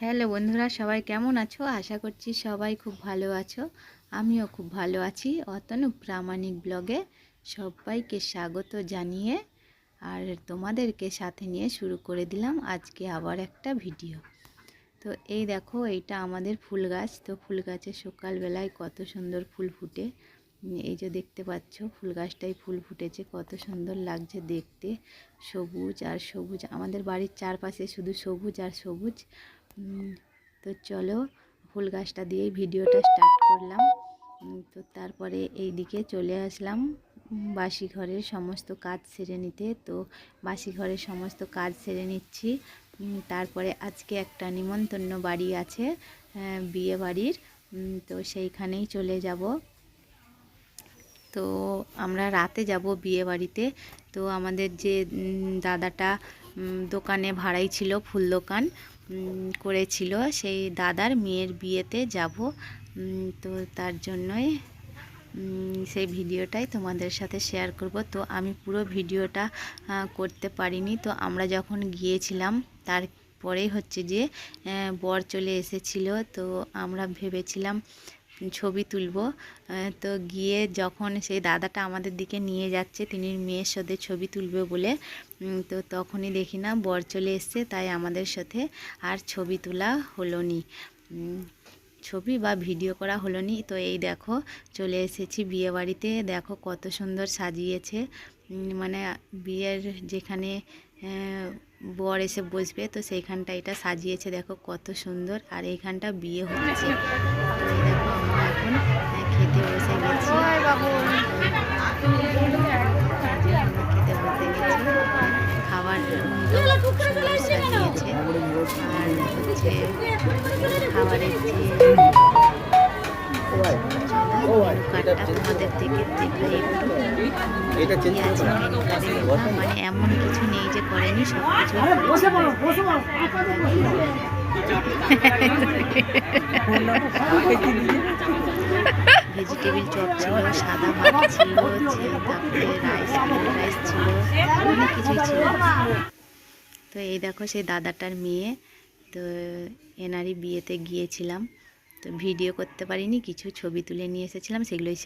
Hello বন্ধুরা, সবাই কেমন আছো? আশা করছি সবাই খুব ভালো আছো। আমিও খুব ভালো আছি। অতনু প্রামাণিক ব্লগে সবাইকে স্বাগত জানিয়ে আর তোমাদেরকে সাথে নিয়ে শুরু করে দিলাম আজকে আবার একটা ভিডিও। তো এই দেখো, এইটা আমাদের ফুল গাছ। তো ফুল গাছে সকালবেলায় কত সুন্দর ফুল ফুটে। এই যে দেখতে পাচ্ছ, ফুল গাছটাই ফুল ফুটেছে। কত সুন্দর লাগছে দেখতে। সবুজ আর সবুজ। আমাদের বাড়ির চারপাশে শুধু সবুজ আর সবুজ। তো চলো ফুল গাছটা দিয়েই ভিডিওটা স্টার্ট করলাম। তো তারপরে এই দিকে চলে আসলাম। বাসি ঘরের সমস্ত কাজ সেরে নিতে। তো বাসি ঘরের সমস্ত কাজ সেরে নিচ্ছি। তারপরে আজকে একটা নিমন্ত্রণ বাড়ি আছে বিয়ে বাড়ির। তো সেইখানেই চলে যাব। তো আমরা রাতে যাব বিয়ে বাড়িতে। তো আমাদের যে দাদাটা দোকানে ভাড়াই ছিল, ফুল দোকান করেছিল। সেই দাদার মেয়ের বিয়েতে যাব তো তার জন্যই সেই ভিডিওটাই তোমাদের সাথে শেয়ার করব। তো আমি পুরো ভিডিওটা করতে পারিনি। তো আমরা যখন গিয়েছিলাম তারপরেই হচ্ছে যে বর চলে এসেছিল। তো আমরা ভেবেছিলাম ছবি তুলব। তো গিয়ে যখন সেই দাদাটা আমাদের দিকে নিয়ে যাচ্ছে, তিনি মেয়ের সাথে ছবি তুলবে বলে তো তখনই দেখি না বর চলে এসছে, তাই আমাদের সাথে আর ছবি তোলা হলো নি। ছবি বা ভিডিও করা হলো নি তো এই দেখো চলে এসেছি বিয়ে বাড়িতে দেখো কত সুন্দর সাজিয়েছে। মানে বিয়ের যেখানে বর এসে বসবে তো সেইখানটা এটা সাজিয়েছে। দেখো কত সুন্দর। আর এইখানটা বিয়ে হচ্ছে। দেখো আমরা এখন খেতে বসে গেছি। খেতে বসে গেছি। খাবার খুব সুন্দর সাজিয়েছে। আর হচ্ছে খাবারের যে কার্ডটা তোমাদের থেকে দেখাই একটু। মানে এমন কিছু নেই যে করেনি সব কিছু ভেজিটেবিল চপ ছিল সাদা ভাত ছিল তারপরে রাইস রাইস ছিল অনেক কিছুই ছিল। তো এই দেখো সেই দাদাটার মেয়ে তো এনারই বিয়েতে গিয়েছিলাম। তো ভিডিও করতে পারিনি কিছু ছবি তুলে নিয়ে এসেছিলাম সেগুলোই